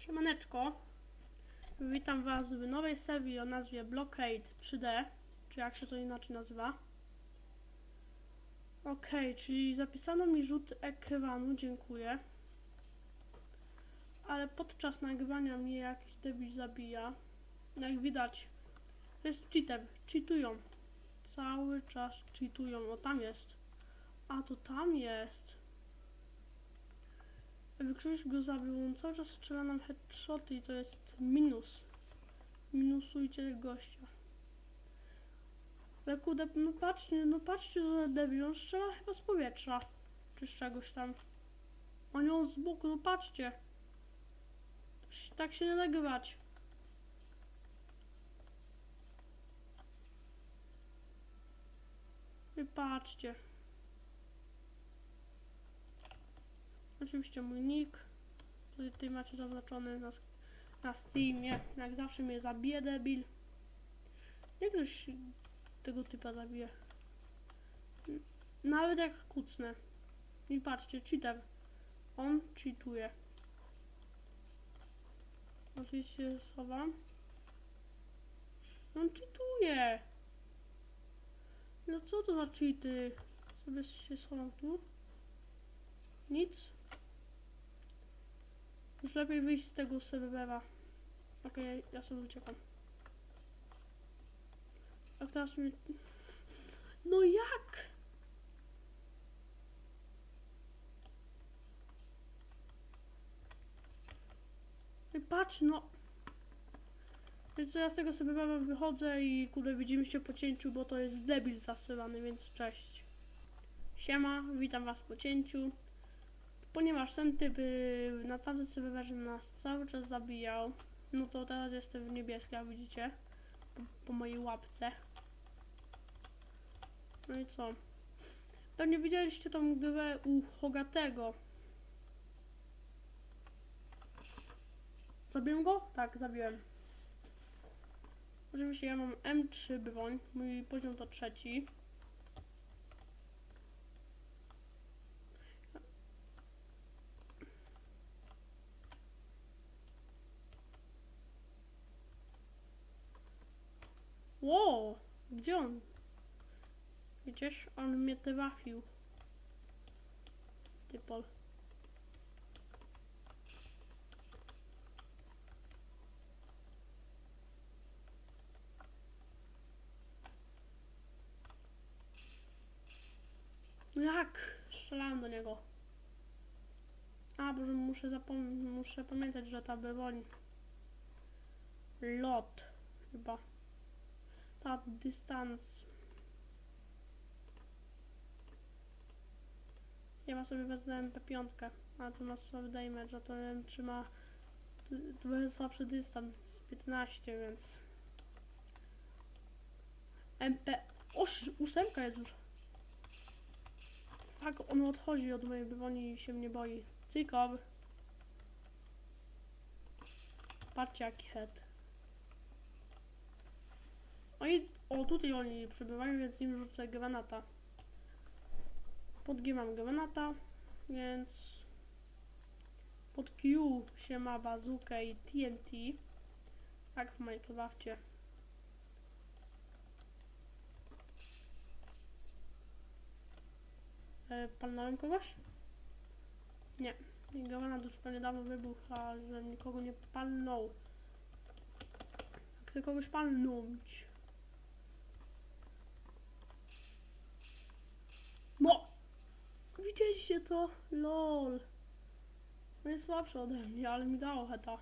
Siemaneczko. Witam Was w nowej serii o nazwie Blockade 3D, czy jak się to inaczej nazywa. Ok, czyli zapisano mi rzut ekranu, dziękuję. Ale podczas nagrywania mnie jakiś debil zabija. Jak widać, to jest cheater, cheatują. Cały czas cheatują, o tam jest. A to tam jest. Jakby ktoś go zabił, on cały czas strzela nam headshoty i to jest minus. Minusujcie gościa. Ale kurde, no patrzcie, no patrzcie, że debil, on strzela chyba z powietrza. Czy z czegoś tam. A nie on z boku, no patrzcie. Tak się nie nagrywać. I patrzcie. Oczywiście mój nick. Tutaj, tutaj macie zaznaczony na, na Steamie. Jak zawsze mnie zabije debil. Jak ktoś tego typa zabije? Nawet jak kucnę. I patrzcie, cheater. On cheatuje. Oczywiście schowam. On cheatuje. No co to za cheaty? Sobie się schowam tu. Nic. Już lepiej wyjść z tego serwera. Okej, ja sobie uciekam. A teraz mi... No jak? I patrz, no. Więc ja z tego serwera wychodzę i kurde widzimy się po cięciu, bo to jest debil zasyłany, więc cześć. Siema, witam was po cięciu. Ponieważ ten typ y, na tamtym serwerze nas cały czas zabijał, no to teraz jestem w niebieskiej, jak widzicie, po, po mojej łapce. No i co? Pewnie widzieliście tą grę u Hogatego. Zabiłem go? Tak, zabiłem. Oczywiście ja mam M3 broń, mój poziom to trzeci. Ło! Gdzie on? Gdzieś on mnie trafił. Typol. No jak? Strzelałem do niego. A, Boże, muszę zapom- muszę pamiętać, że ta broń. Lot. Chyba. Ta dystans. Ja sobie wezmę MP5, a to ma słaby damage, a to nie wiem czy ma t- trochę słabszy dystans, 15, więc MP8 jest już. Tak, on odchodzi od mojej broni i się mnie boi. Cykow. Patrzcie jaki head. Oni, o tutaj oni przebywają, więc im rzucę granata. Pod G mam granata, więc pod Q się ma bazookę i TNT. Jak w Minecrafcie. E, palnąłem kogoś? Nie. Granat już pewnie dawno wybuchł, a że nikogo nie palnął. Chcę kogoś palnąć. No! Widzieliście to? LOL. No jest słabszy ode mnie, ale mi dało heta.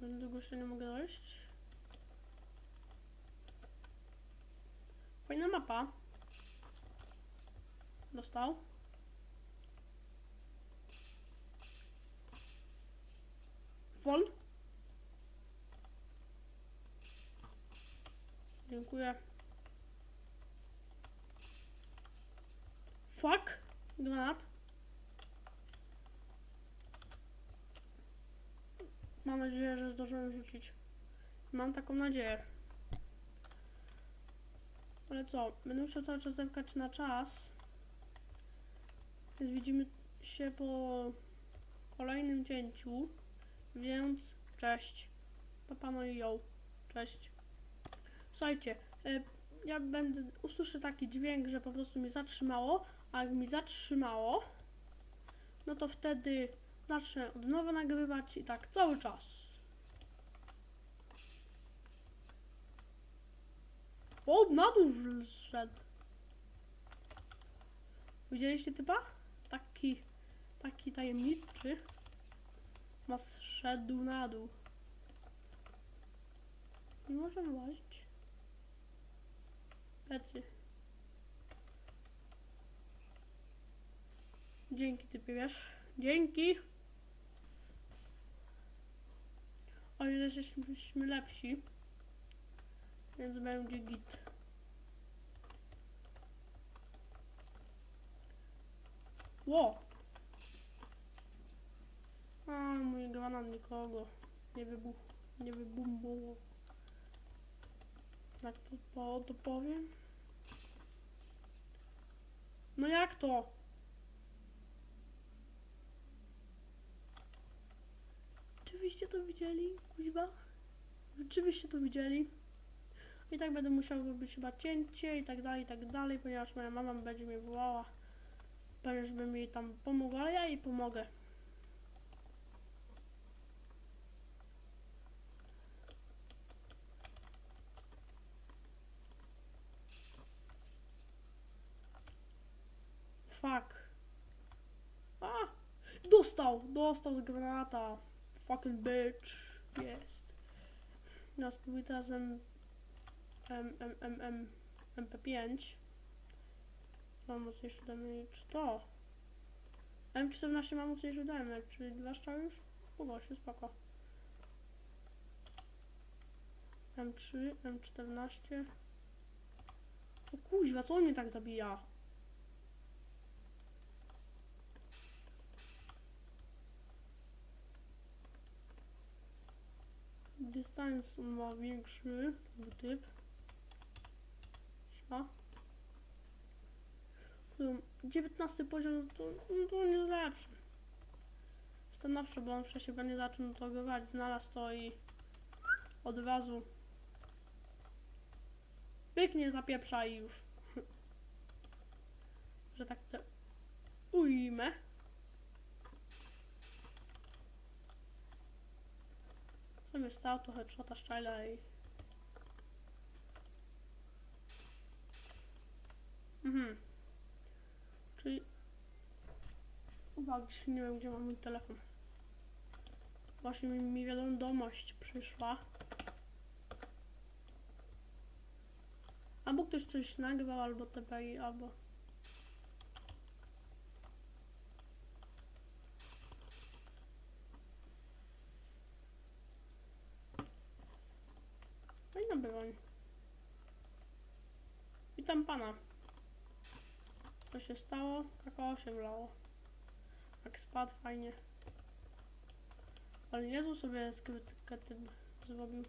Do tego jeszcze nie mogę dojść. Fajna mapa. Dostał. Wol. Dziękuję. Fuck. Granat. Mam nadzieję, że zdążyłem rzucić. Mam taką nadzieję. Ale co? Będę musiał cały czas zerkać na czas. Więc widzimy się po kolejnym cięciu, więc cześć. Papa no i ją. Cześć. Słuchajcie, e, ja będę, usłyszę taki dźwięk, że po prostu mnie zatrzymało, a jak mi zatrzymało, no to wtedy zacznę od nowa nagrywać i tak cały czas. O, na dół szedł. Widzieliście typa? Taki, taki tajemniczy. Ma szedł na dół. Nie może wyłazić. Plecy. Dzięki typie, wiesz? Dzięki! O ile jesteśmy lepsi. Więc będzie git. Ło! A, mój granat nikogo. Nie wybuch, nie wybumował. Jak to, po, to powiem? No jak to? Oczywiście to widzieli, kuźba? Rzeczywiście to widzieli. I tak będę musiał robić chyba cięcie i tak dalej, i tak dalej, ponieważ moja mama będzie mnie wołała. Pewnie, żebym jej tam pomógł, ale ja jej pomogę. Fuck. A! Dostał! Dostał z granata. Fucking bitch. Jest. No, spróbuj teraz M, M, M, M, M, MP5. Ma mocniejszy damage. Czy to? M14 ma mocniejszy damage, czyli dwa strzały już? O gościu, spoko. M3, M14. O kuźwa, co on mnie tak zabija? Dystans ma większy typ. Tu 19 poziom to, no to nie jest lepszy. Stanowczo, bo on wcześniej pewnie zaczął to grywać, znalazł to i od razu pyknie zapieprza i już. Że tak to ujmę. Sobie stał trochę trzota szczela i... Mhm. Czyli... Uwaga, nie wiem gdzie mam mój telefon. Właśnie mi, mi wiadomość przyszła. Albo ktoś coś nagrywał, albo TPI, albo... Fajna broń. Witam pana. Co się stało? Kakao się wlało. Jak spadł, fajnie. Ale Jezu sobie skrytkę tym zrobił.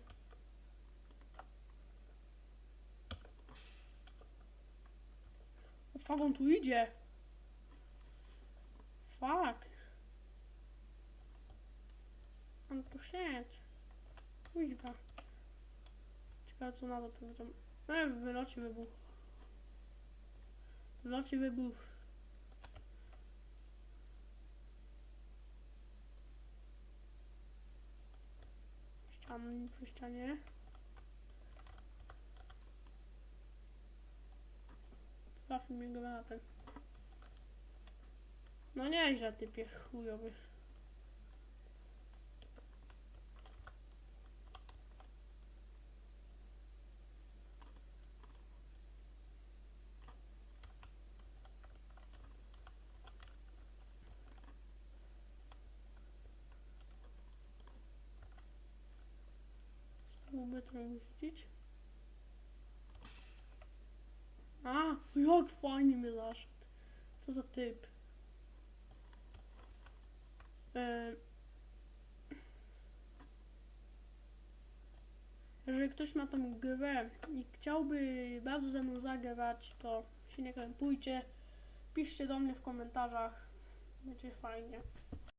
Fuck, on tu idzie. Fuck. On tu siedź. Kuźba. Ciekawe co na to powiedzą. E, w wylocie wybuch. Wylocie wybuch. Ścian przy ścianie. Trafił mnie granatem. No nieźle typie chujowy. To rzucić. A, jak fajnie mnie zaszedł. Co za typ. Em, Jeżeli ktoś ma tą grę i chciałby bardzo ze mną zagrać, to się nie krępujcie. Piszcie do mnie w komentarzach. Będzie fajnie.